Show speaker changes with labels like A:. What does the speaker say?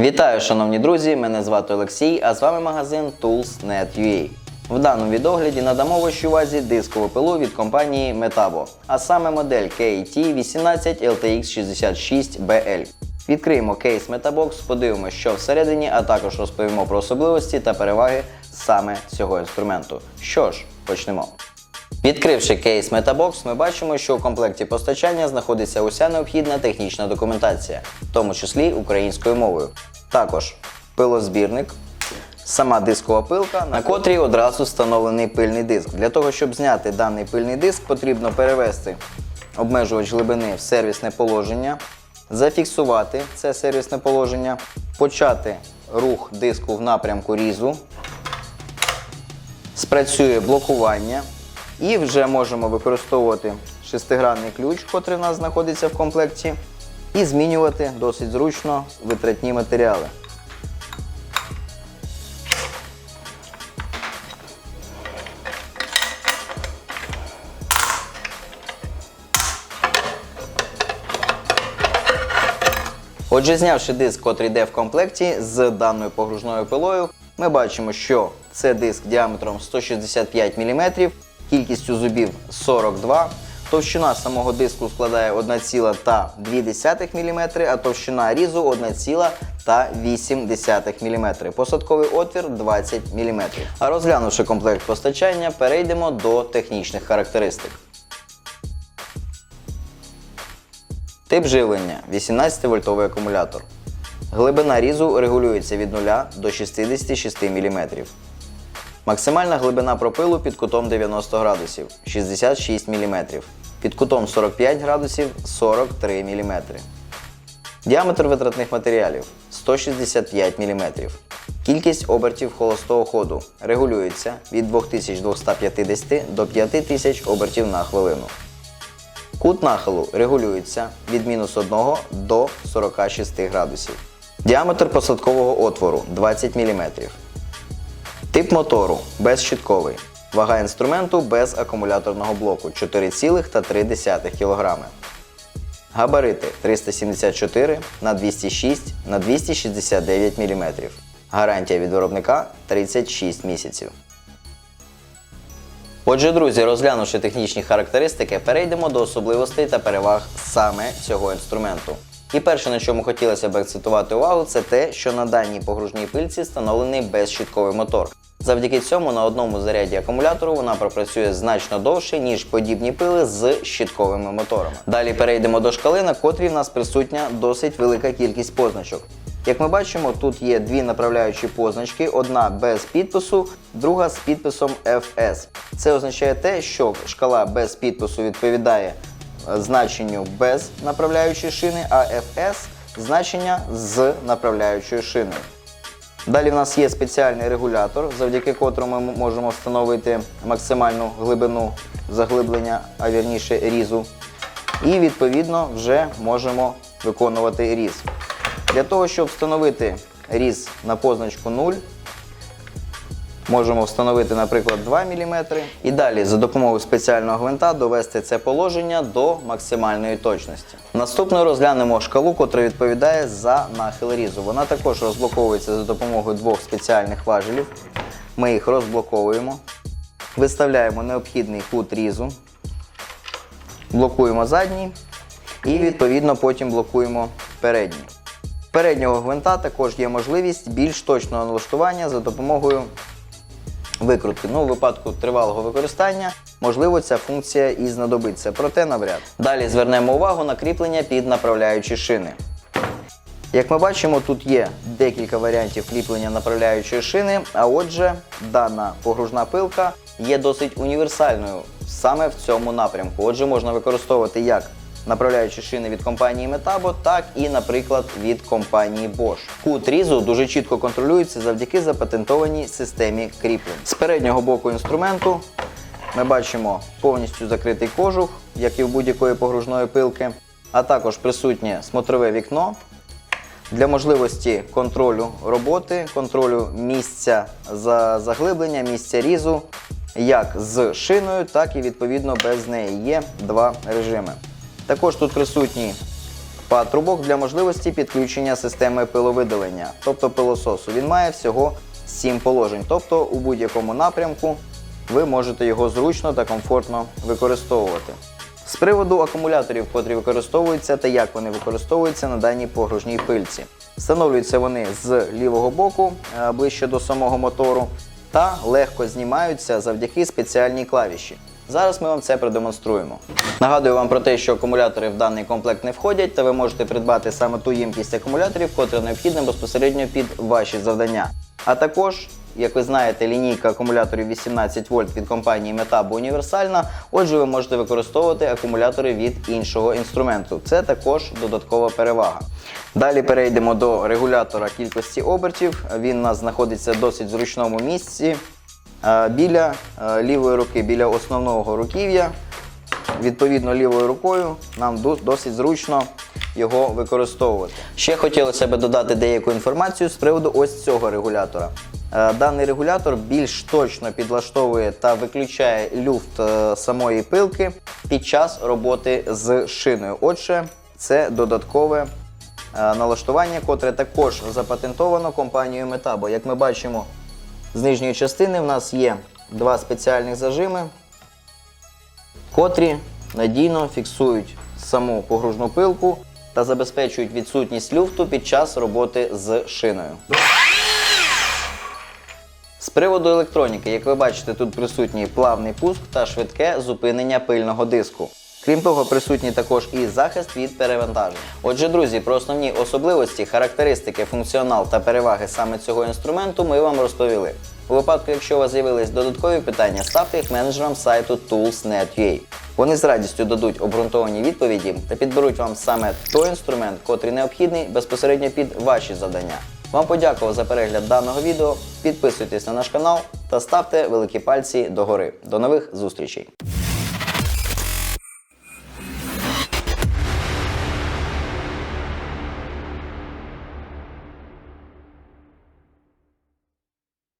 A: Вітаю, шановні друзі! Мене звати Олексій, а з вами магазин Tools.net.ua. В даному відогляді надамо вашій увазі дискову пилу від компанії Metabo, а саме модель KT 18 LTX 66 BL. Відкриємо кейс Metabox, подивимося, що всередині, а також розповімо про особливості та переваги саме цього інструменту. Що ж, почнемо. Відкривши кейс Metabox, ми бачимо, що у комплекті постачання знаходиться уся необхідна технічна документація, в тому числі українською мовою. Також пилозбірник, сама дискова пилка, на котрій одразу встановлений пильний диск. Для того, щоб зняти даний пильний диск, потрібно перевести обмежувач глибини в сервісне положення, зафіксувати це сервісне положення, почати рух диску в напрямку різу, спрацює блокування. І вже можемо використовувати шестигранний ключ, котрий в нас знаходиться в комплекті, і змінювати досить зручно витратні матеріали. Отже, знявши диск, котрий йде в комплекті з даною погружною пилою, ми бачимо, що це диск діаметром 165 мм, кількістю зубів 42 Товщина самого диску складає 1,2 мм, а товщина різу 1,8 мм. Посадковий отвір 20 мм. А розглянувши комплект постачання, перейдемо до технічних характеристик. Тип живлення 18 вольтовий акумулятор. Глибина різу регулюється від 0 до 66 мм. Максимальна глибина пропилу під кутом 90 градусів 66 мм. Під кутом 45 градусів 43 мм. Діаметр витратних матеріалів 165 мм. Кількість обертів холостого ходу регулюється від 2250 до 5000 обертів на хвилину. Кут нахилу регулюється від мінус 1 до 46 градусів. Діаметр посадкового отвору 20 мм. Тип мотору безщитковий. Вага інструменту без акумуляторного блоку 4,3 кг. Габарити 374 на 206 на 269 мм. Гарантія від виробника 36 місяців. Отже, друзі, розглянувши технічні характеристики, перейдемо до особливостей та переваг саме цього інструменту. І перше, на чому хотілося б акцентувати увагу, це те, що на даній погружній пильці встановлений безщитковий мотор. Завдяки цьому на одному заряді акумулятору вона пропрацює значно довше, ніж подібні пили з щитковими моторами. Далі перейдемо до шкали, на котрій в нас присутня досить велика кількість позначок. Як ми бачимо, тут є дві направляючі позначки: одна без підпису, друга з підписом FS. Це означає те, що шкала без підпису відповідає значенню без направляючої шини, а FS значення з направляючою шиною. Далі в нас є спеціальний регулятор, завдяки котрому ми можемо встановити максимальну глибину заглиблення, а вірніше різу. І відповідно вже можемо виконувати різ. Для того, щоб встановити різ на позначку 0, можемо встановити, наприклад, 2 мм. І далі за допомогою спеціального гвинта довести це положення до максимальної точності. Наступною розглянемо шкалу, котра відповідає за нахил різу. Вона також розблоковується за допомогою двох спеціальних важелів. Ми їх розблоковуємо, виставляємо необхідний кут різу, блокуємо задній і відповідно потім блокуємо передній. Переднього гвинта також є можливість більш точного налаштування за допомогою викрутки. Ну, у випадку тривалого використання, можливо, ця функція і знадобиться, проте навряд. Далі звернемо увагу на кріплення під направляючі шини. Як ми бачимо, тут є декілька варіантів кріплення направляючої шини, а отже, дана погружна пилка є досить універсальною саме в цьому напрямку. Отже, можна використовувати як направляючі шини від компанії Metabo, так і, наприклад, від компанії Bosch. Кут різу дуже чітко контролюється завдяки запатентованій системі кріплень. З переднього боку інструменту ми бачимо повністю закритий кожух, як і в будь-якої погружної пилки, а також присутнє смотрове вікно. Для можливості контролю роботи, контролю місця за заглиблення, місця різу, як з шиною, так і відповідно без неї. Є два режими. Також тут присутній патрубок для можливості підключення системи пиловидалення, тобто пилососу. Він має всього 7 положень, тобто у будь-якому напрямку ви можете його зручно та комфортно використовувати. З приводу акумуляторів, котрі використовуються та як вони використовуються на даній погружній пильці. Встановлюються вони з лівого боку е, ближче до самого мотору та легко знімаються завдяки спеціальній клавіші. Зараз ми вам це продемонструємо. Нагадую вам про те, що акумулятори в даний комплект не входять, та ви можете придбати саме ту ємкість акумуляторів, котра необхідна безпосередньо під ваші завдання. А також, як ви знаєте, лінійка акумуляторів 18 вольт від компанії Metabo універсальна. Отже, ви можете використовувати акумулятори від іншого інструменту. Це також додаткова перевага. Далі перейдемо до регулятора кількості обертів. Він у нас знаходиться в досить зручному місці. Е, Біля е, лівої руки, біля основного руків'я. Відповідно, лівою рукою нам досить зручно його використовувати. Ще хотілося б додати деяку інформацію з приводу ось цього регулятора. Е, Даний регулятор більш точно підлаштовує та виключає люфт самої пилки під час роботи з шиною. Отже, це додаткове налаштування, котре також запатентовано компанією Metabo. Як ми бачимо, з нижньої частини в нас є два спеціальних зажими, котрі надійно фіксують саму погружну пилку та забезпечують відсутність люфту під час роботи з шиною. З приводу електроніки, як ви бачите, тут присутній плавний пуск та швидке зупинення пильного диску. Крім того, присутній також і захист від перевантажень. Отже, друзі, про основні особливості, характеристики, функціонал та переваги саме цього інструменту ми вам розповіли. У випадку, якщо у вас з'явились додаткові питання, ставте їх менеджерам сайту Tools.net.ua. Вони з радістю дадуть обґрунтовані відповіді та підберуть вам саме той інструмент, котрий необхідний безпосередньо під ваші завдання. Вам подякував за перегляд даного відео. Підписуйтесь на наш канал та ставте великі пальці догори. До нових зустрічей!